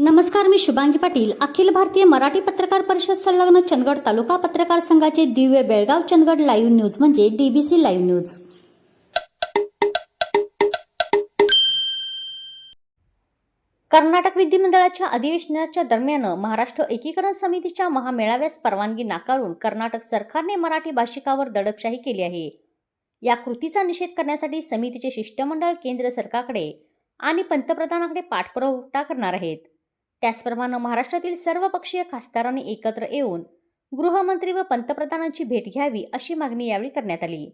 नमस्कार मी शुभांगी पाटील. अखिल भारतीय मराठी पत्रकार परिषद संलग्न चंदगड तालुका पत्रकार संघाचे दिव्य बेळगाव चंदगड लाईव्ह न्यूज म्हणजे डीबीसी लाईव्ह न्यूज. कर्नाटक विधिमंडळाच्या अधिवेशनाच्या दरम्यान महाराष्ट्र एकीकरण समितीच्या महामेळाव्यास परवानगी नाकारून कर्नाटक सरकारने मराठी भाषिकावर दडपशाही केली आहे. या कृतीचा निषेध करण्यासाठी समितीचे शिष्टमंडळ केंद्र सरकारकडे आणि पंतप्रधानांकडे पाठपुरावा करणार आहेत. त्याचप्रमाणे महाराष्ट्रातील सर्व पक्षीय खासदारांनी एकत्र येऊन गृहमंत्री व पंतप्रधानांची भेट घ्यावी अशी मागणी यावेळी करण्यात आली.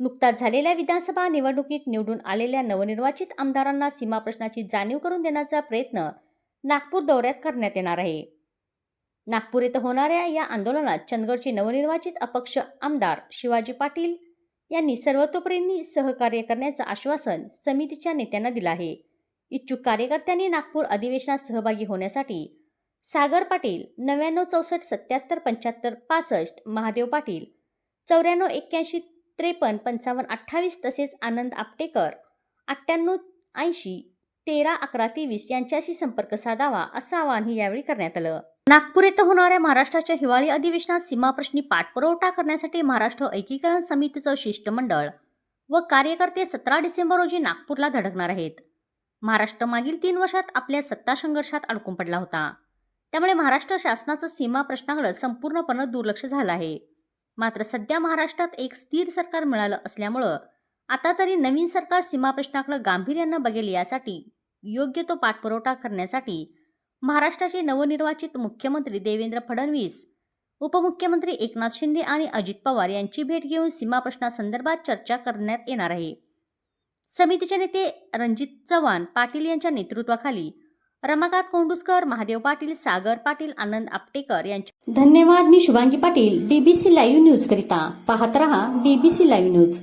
नुकताच झालेल्या विधानसभा निवडणुकीत निवडून आलेल्या नवनिर्वाचित आमदारांना सीमाप्रश्नाची जाणीव करून देण्याचा प्रयत्न नागपूर दौऱ्यात करण्यात येणार आहे. नागपूर येथे होणाऱ्या या आंदोलनात चंदगडचे नवनिर्वाचित अपक्ष आमदार शिवाजी पाटील यांनी सर्वतोपरींनी सहकार्य करण्याचं आश्वासन समितीच्या नेत्यांना दिलं आहे. इच्छुक कार्यकर्त्यांनी नागपूर अधिवेशनात सहभागी होण्यासाठी सागर पाटील नव्याण्णव चौसष्ट सत्याहत्तर पंच्याहत्तर पासष्ट महादेव पाटील चौऱ्याण्णव एक्क्याऐंशी त्रेपन्न पंचावन्न अठ्ठावीस तसेच आनंद आपटेकर अठ्ठ्याण्णव ऐंशी तेरा अकरा तेवीस यांच्याशी संपर्क साधावा असं आवाहनही यावेळी करण्यात आलं. नागपूर येथे होणाऱ्या महाराष्ट्राच्या हिवाळी अधिवेशनात सीमाप्रश्नी पाठपुरवठा करण्यासाठी महाराष्ट्र एकीकरण समितीचं शिष्टमंडळ व कार्यकर्ते सतरा डिसेंबर रोजी नागपूरला धडकणार आहेत. महाराष्ट्र मागील तीन वर्षात आपल्या सत्ता संघर्षात अडकून पडला होता. त्यामुळे महाराष्ट्र शासनाचं सीमा प्रश्नाकडे संपूर्णपणे दुर्लक्ष झालं आहे. मात्र सध्या महाराष्ट्रात एक स्थिर सरकार मिळालं असल्यामुळं आता तरी नवीन सरकार सीमा प्रश्नाकडे गांभीर्यानं बघेल यासाठी योग्य तो पाठपुरवठा करण्यासाठी महाराष्ट्राचे नवनिर्वाचित मुख्यमंत्री देवेंद्र फडणवीस उपमुख्यमंत्री एकनाथ शिंदे आणि अजित पवार यांची भेट घेऊन सीमा प्रश्नासंदर्भात चर्चा करण्यात येणार आहे. समितीचे नेते रणजित चव्हाण पाटील यांच्या नेतृत्वाखाली रमाकांत कोंडुसकर महादेव पाटील सागर पाटील आनंद आपटेकर यांच्या धन्यवाद मी Shubhangi Patil DBC live news करिता. पाहत रहा डीबीसी लाईव्ह न्यूज